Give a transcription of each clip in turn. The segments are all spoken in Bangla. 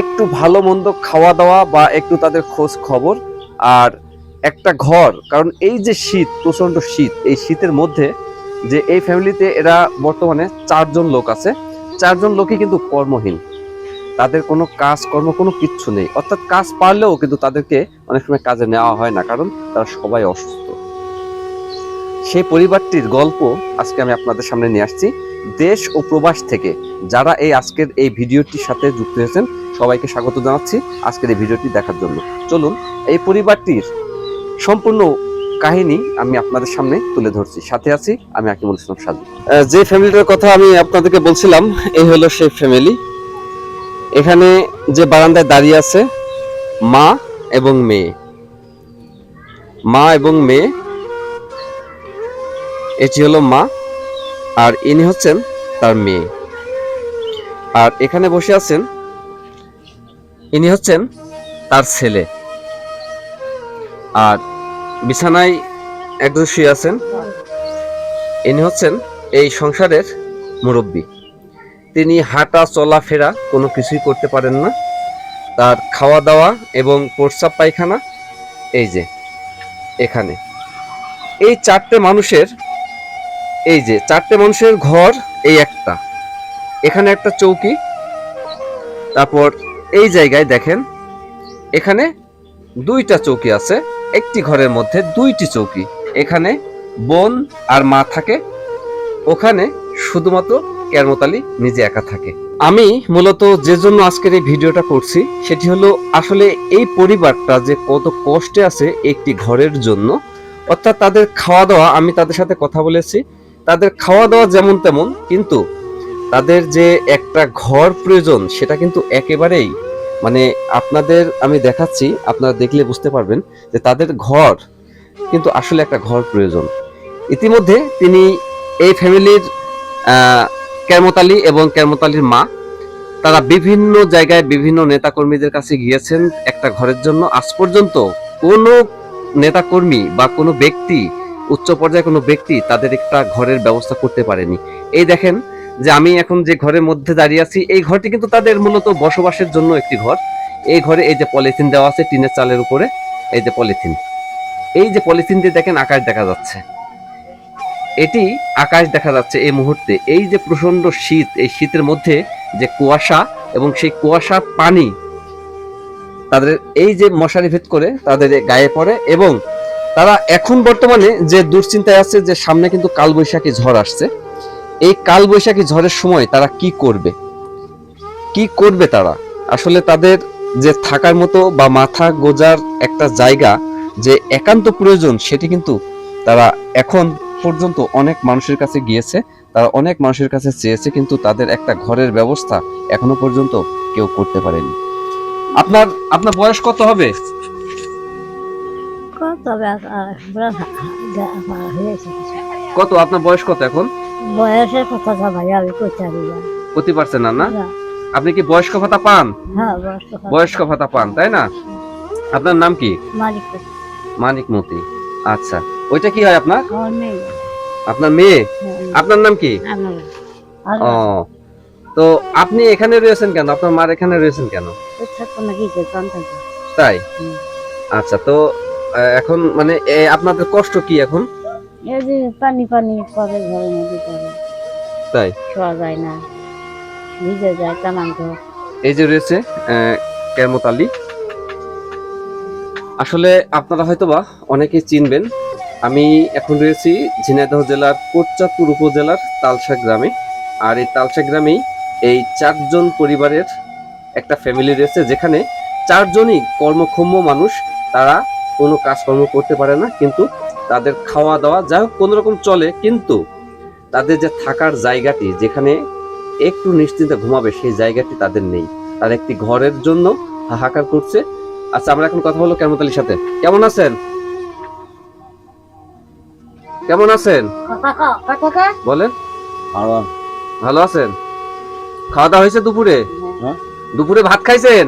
একটু ভালো মন্দ খাওয়া দাওয়া বা একটু তাদের খোঁজ খবর। আর একটা ঘর, কারণ এই যে শীত প্রচণ্ড শীত, এই শীতের মধ্যে যে এই ফ্যামিলিতে এরা বর্তমানে চারজন লোক আছে। চারজন লোকই কিন্তু কর্মহীন। তাদের কোনো কাজ কর্ম কোনো কিচ্ছু নেই। অর্থাৎ কাজ পারলেও কিন্তু তাদেরকে অনেক সময় কাজে নেওয়া হয় না, কারণ তারা সবাই অসুস্থ। সেই পরিবারটির গল্প আজকে আমি আপনাদের সামনে নিয়ে আসছি। দেশ ও প্রবাস থেকে যারা এই আজকের এই ভিডিওটির সাথে যুক্ত হয়েছেন সবাইকে স্বাগত জানাচ্ছি আজকের এই ভিডিওটি দেখার জন্য। চলুন, এই পরিবারটির সম্পূর্ণ কাহিনী আমি আপনাদের সামনে তুলে ধরছি। সাথে আছি আমি আকিমুল ইসলাম সাজু। যে ফ্যামিলিটার কথা আমি আপনাদেরকে বলছিলাম, এই হলো সেই ফ্যামিলি। এখানে যে বারান্দায় দাঁড়িয়ে আছে মা এবং মেয়ে। মা এবং মেয়ে, এটি হলো মা, আর ইনি হচ্ছেন তার মেয়ে। আর এখানে বসে আছেন ইনি হচ্ছেন তার ছেলে। আর বিছানায় একজন শুয়ে আছেন। ইনি হচ্ছেন এই সংসারের মুরব্বী। তিনি হাঁটা চলাফেরা কোনো কিছুই করতে পারেন না। তার খাওয়া দাওয়া এবং প্রস্রাব পায়খানা এই যে, এখানে। এই চারটে মানুষের, এই যে, চারটে মানুষের ঘর এই একটা। এখানে একটা চৌকি, তারপর এই জায়গায় দেখেন, এখানে দুইটা চৌকি আছে, একটি ঘরের মধ্যে দুইটি চৌকি। এখানে বোন আর মা থাকে, ওখানে শুধুমাত্র কেরমতালি নিজে একা থাকে। আমি মূলত যে জন্য আজকের এই ভিডিওটা করছি, সেটি হলো আসলে এই পরিবারটা যে কত কষ্টে আছে একটি ঘরের জন্য, অর্থাৎ তাদের খাওয়া দাওয়া, আমি তাদের সাথে কথা বলেছি, তাদের খাওয়া দাওয়া যেমন তেমন, কিন্তু তাদের যে একটা ঘর প্রয়োজন, সেটা কিন্তু একেবারেই মানে আপনাদের আমি দেখাচ্ছি, আপনারা দেখলে বুঝতে পারবেন যে তাদের ঘর কিন্তু আসলে একটা ঘর প্রয়োজন। ইতিমধ্যে তিনি এই ফ্যামিলির কেরমতালি এবং কেরমতালির মা, তারা বিভিন্ন জায়গায় বিভিন্ন নেতাকর্মীদের কাছে গিয়েছেন একটা ঘরের জন্য। আজ পর্যন্ত কোনো নেতাকর্মী বা কোনো ব্যক্তি, উচ্চ পর্যায়ে কোনো ব্যক্তি তাদের একটা ঘরের ব্যবস্থা করতে পারেনি। এই দেখেন যে আমি এখন যে ঘরের মধ্যে দাঁড়িয়ে আছি, এই ঘরটি কিন্তু তাদের মূলত বসবাসের জন্য একটি ঘর। এই ঘরে এই যে পলিথিন দেওয়া আছে টিনের চালের উপরে, এই যে পলিথিন। এই যে পলিথিন দিয়ে দেখেন আকাশ দেখা যাচ্ছে। এটি আকাশ দেখা যাচ্ছে এই মুহূর্তে। এই যে প্রচণ্ড শীত, এই শীতের মধ্যে যে কুয়াশা এবং সেই কুয়াশার পানি তাদের, এই যে মশারি ভেদ করে তাদের গায়ে পড়ে এবং তারা এখন বর্তমানে যে দুশ্চিন্তায় আছে যে সামনে কিন্তু কালবৈশাখী ঝড় আসছে। এই কালবৈশাখী ঝড়ের সময় তারা কি করবে? কি করবে তারা? আসলে তাদের যে থাকার মতো বা মাথা গোজার একটা জায়গা যে একান্ত প্রয়োজন সেটি কিন্তু তারা এখন পর্যন্ত অনেক মানুষের কাছে গিয়েছে তারা অনেক মানুষের কাছে চেয়েছে কিন্তু তাদের একটা ঘরের ব্যবস্থা এখনও পর্যন্ত কেউ করতে পারেনি। আপনার আপনার বয়স কত হবে? কত আপনার বয়স কত এখন? বয়সের কথা সবাই আমি কইতে পারি না। করতে পারছেন না না। আপনি কি বয়স্ক ভাতা পান? হ্যাঁ বয়স্ক ভাতা। পান তাই না? আপনার নাম কি? মানিক মতি। আচ্ছা ওইটা কি হয় আপনার? আপনার মেয়ে? হ্যাঁ, আপনার নাম কি? ও তো আপনি এখানে রয়েছেন কেন? আপনার মার এখানে রয়েছেন কেন? তাই? আচ্ছা তো এখন মানে আপনাদের কষ্ট কি এখন? এই যে পানি পানি করে মধ্যে করে তাই? শোয়া যায় না। ভিজে যায় ঘর। এই যে রয়েছে কেরমত আলী। আসলে আপনারা হয়তোবা অনেকেই চিনবেন আমি এখন রয়েছি ঝিনাইদহ জেলার কোটচাঁদপুর উপজেলার তালসা গ্রামে। আর এই তালসা গ্রামেই এই চারজন পরিবারের একটা ফ্যামিলি রয়েছে যেখানে চারজনই কর্মক্ষম মানুষ তারা কোনো কাজকর্ম করতে পারে না কিন্তু তাদের খাওয়া দাওয়া যা হোক কোনো রকম চলে কিন্তু তাদের যে থাকার জায়গাটি যেখানে একটু নিশ্চিন্তে ঘুমাবে সেই জায়গাটি তাদের নেই। তার একটি ঘরের জন্য হাহাকার করছে। আচ্ছা আমরা এখন কথা বলব কেমত আলীর সাথে। কেমন আছেন? কেমন আছেন? বলেন। ভালো আছেন? খাওয়া দাওয়া হয়েছে দুপুরে? হ্যাঁ। দুপুরে ভাত খাইছেন?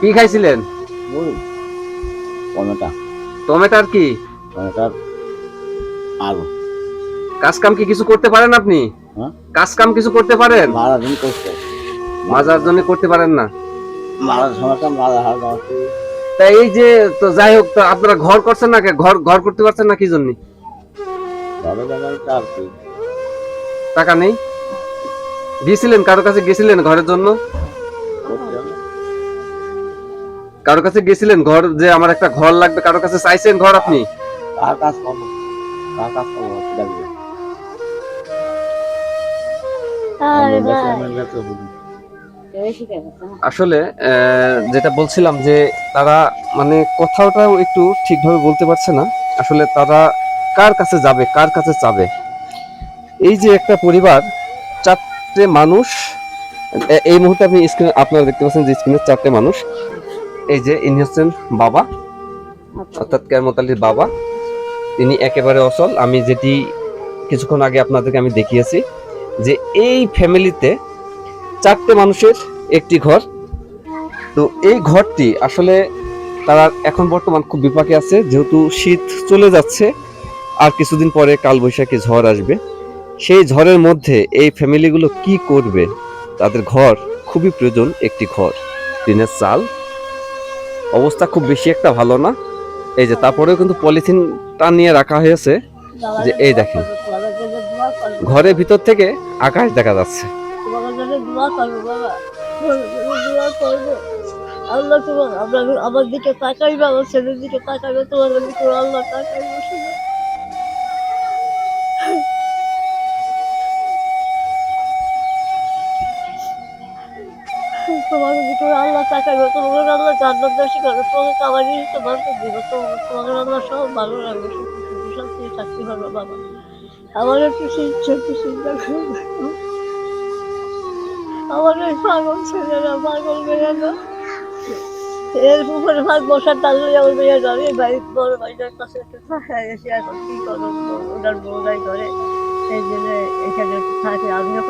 কি খাইছিলেন? টমেটো টমেটার কি? টমেটোর আলু। কাজ কাম কি কিছু করতে পারেন আপনি? হ্যাঁ। কাজ কাম কিছু করতে পারেন? সারাদিন করছে মাজার জন্য করতে পারেন না? মারা সমস্যা মারা হার তা এই যে তো যাই হোক তো আপনারা ঘর করছেন না কে? ঘর ঘর করতে পারছেন না কি জন্য? টাকা নেই? গেছিলেন কারও কাছে? গেছিলেন ঘরের জন্য? করতে। কারও কাছে গেছিলেন ঘর যে আমার একটা ঘর লাগবে কারও কাছে চাইছেন ঘর আপনি? কার কাজ করব? কার কাজ করব? আসলে আহ, যেটা বলছিলাম যে তারা মানে কথাটাও একটু ঠিকভাবে বলতে পারছে না। আসলে তারা কার কাছে যাবে কার কাছে চাবে? এই যে একটা পরিবার চারটে মানুষ এই মুহূর্তে আপনি স্ক্রিনে আপনারা দেখতে পাচ্ছেন যে স্ক্রিনে চারটে মানুষ। এই যে ইনি হচ্ছেন বাবা অর্থাৎ কেরমত আলীর বাবা। তিনি একেবারে অসল আমি যেটি কিছুক্ষণ আগে আপনাদেরকে আমি দেখিয়েছি যে এই ফ্যামিলিতে চারটে মানুষের একটি ঘর। তো এই ঘরটি আসলে তারা এখন বর্তমান খুব বিপাকে আছে যেহেতু শীত চলে যাচ্ছে আর কিছুদিন পরে কালবৈশাখী ঝড় আসবে। সেই ঝড়ের মধ্যে এই ফ্যামিলিগুলো কি করবে? তাদের ঘর খুবই প্রয়োজন একটি ঘর। টিনের চাল অবস্থা খুব বেশি একটা ভালো না। এই যে তারপরেও কিন্তু পলিথিনটা নিয়ে রাখা হয়েছে। যে এই দেখেন। ঘরের ভিতর থেকে আকাশ দেখা যাচ্ছে। আল্লাহ তোমার, আমরা দিকে তাকাইবে, আমার ছেলের দিকে তাকাইবে, তোমার আল্লাহ তাকাইবে। আল্লাহ তাকাইবে তোমার আল্লাহ জান্নাত দর্শী করবে তোমাকে কামাই তোমাকে আল্লাহ সব ভালো লাগবে। সুখী শান্তি থাকতে পারবে বাবা আমার একটু একটু চিন্তা করবে আমার ওই পাগল ছেলেরা, পাগল মেয়েরা। এর উপরে ভাগ বসার লইয়া ওর মেয়ে যাবে বাড়ি বড় বাড়িটার কাছে একটু থাকা এসে এখন কি করব? ওনার বউরাই করে এই জন্য এখানে থাকে। আমিও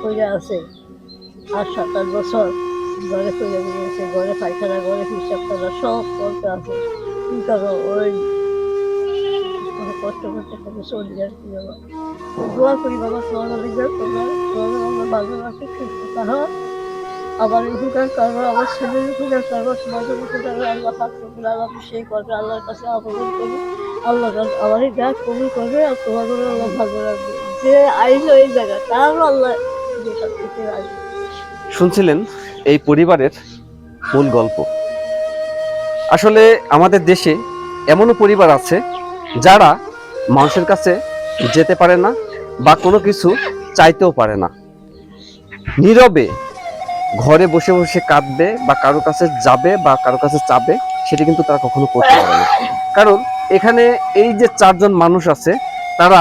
করে আছে। আর সাত আট বছর ঘরে চলে গিয়েছে, ঘরে পায়খানা, ঘরে হিসাব করা সব করতে আছে। কি করো ওই কোনো কষ্ট করতে করতে চলে যায় কি বাবা দোয়া করি বাবা, তোমার লিগে তোমরা তোমরা আমার ভালো রাখি সুস্থ থাকো আমার উপকার করব আমার ছেলের উপকার করব, সমাজের উপকার করব, আল্লাহ পাক রব্বুল আলামিন সেই করবে, আল্লাহর কাছে আবেদন করি আল্লাহ আমার এই গাছ কবুল করবে আর তোমাদের আল্লাহ ভালো রাখবে। যে আইলো এই জায়গা তারও আল্লাহ শুনছিলেন এই পরিবারের মূল গল্প। আসলে আমাদের দেশে এমনও পরিবার আছে যারা মানুষের কাছে যেতে পারে না বা কোনো কিছু চাইতেও পারে না। নীরবে ঘরে বসে বসে কাঁদবে বা কারও কাছে যাবে বা কারও কাছে চাবে, সেটা কিন্তু তারা কখনো করতে পারে না। কারণ এখানে এই যে চারজন মানুষ আছে, তারা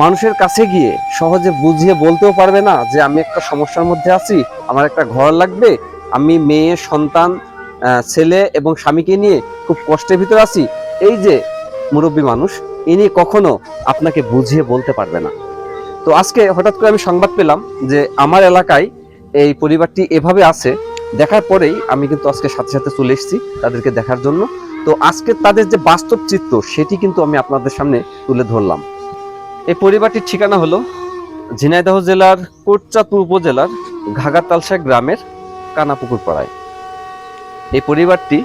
মানুষের কাছে গিয়ে সহজে বুঝিয়ে বলতেও পারবে না যে আমি একটা সমস্যার মধ্যে আছি, আমার একটা ঘর লাগবে, আমি মেয়ে, সন্তান ছেলে এবং স্বামীকে নিয়ে খুব কষ্টের ভিতরে আছি। এই যে মুরব্বী মানুষ, ইনি কখনো আপনাকে বুঝিয়ে বলতে পারবে না। তো আজকে হঠাৎ করে আমি সংবাদ পেলাম যে আমার এলাকায় এই পরিবারটি এভাবে আছে। দেখার পরেই আমি কিন্তু আজকে সাথে সাথে চলে এসেছি তাদেরকে দেখার জন্য। তো আজকে তাদের যে বাস্তব চিত্র, সেটি কিন্তু আমি আপনাদের সামনে তুলে ধরলাম। এই পরিবারটির ঠিকানা হলো ঝিনাইদহ জেলার কোটচাঁদপুর উপজেলার ঘাগাতালসা গ্রামের কানাপুকুর পাড়ায় এই পরিবারটি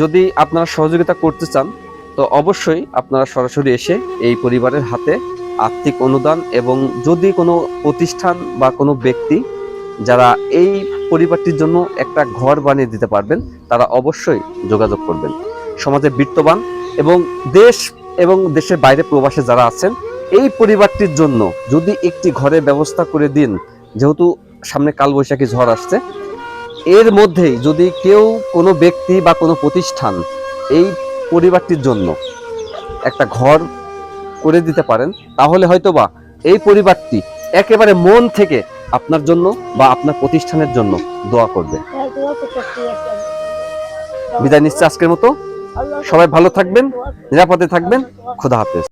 যদি আপনারা সহযোগিতা করতে চান, তো অবশ্যই আপনারা সরাসরি এসে এই পরিবারের হাতে আর্থিক অনুদান এবং যদি কোনো প্রতিষ্ঠান বা কোনো ব্যক্তি যারা এই পরিবারটির জন্য একটা ঘর বানিয়ে দিতে পারবেন, তারা অবশ্যই যোগাযোগ করবেন। সমাজে বিত্তবান এবং দেশ এবং দেশের বাইরে প্রবাসে যারা আছেন এই পরিবারটির জন্য যদি একটি ঘরের ব্যবস্থা করে দিন যেহেতু সামনে কালবৈশাখী ঝড় আসছে এর মধ্যেই যদি কেউ কোনো ব্যক্তি বা কোনো প্রতিষ্ঠান এই পরিবারটির জন্য একটা ঘর করে দিতে পারেন তাহলে হয়তোবা এই পরিবারটি একেবারে মন থেকে আপনার জন্য বা আপনার প্রতিষ্ঠানের জন্য দোয়া করবে। হ্যাঁ, বিদায় নিচ্ছে আজকের মতো। সবাই ভালো থাকবেন নিরাপদে থাকবেন। খোদা হাফেজ।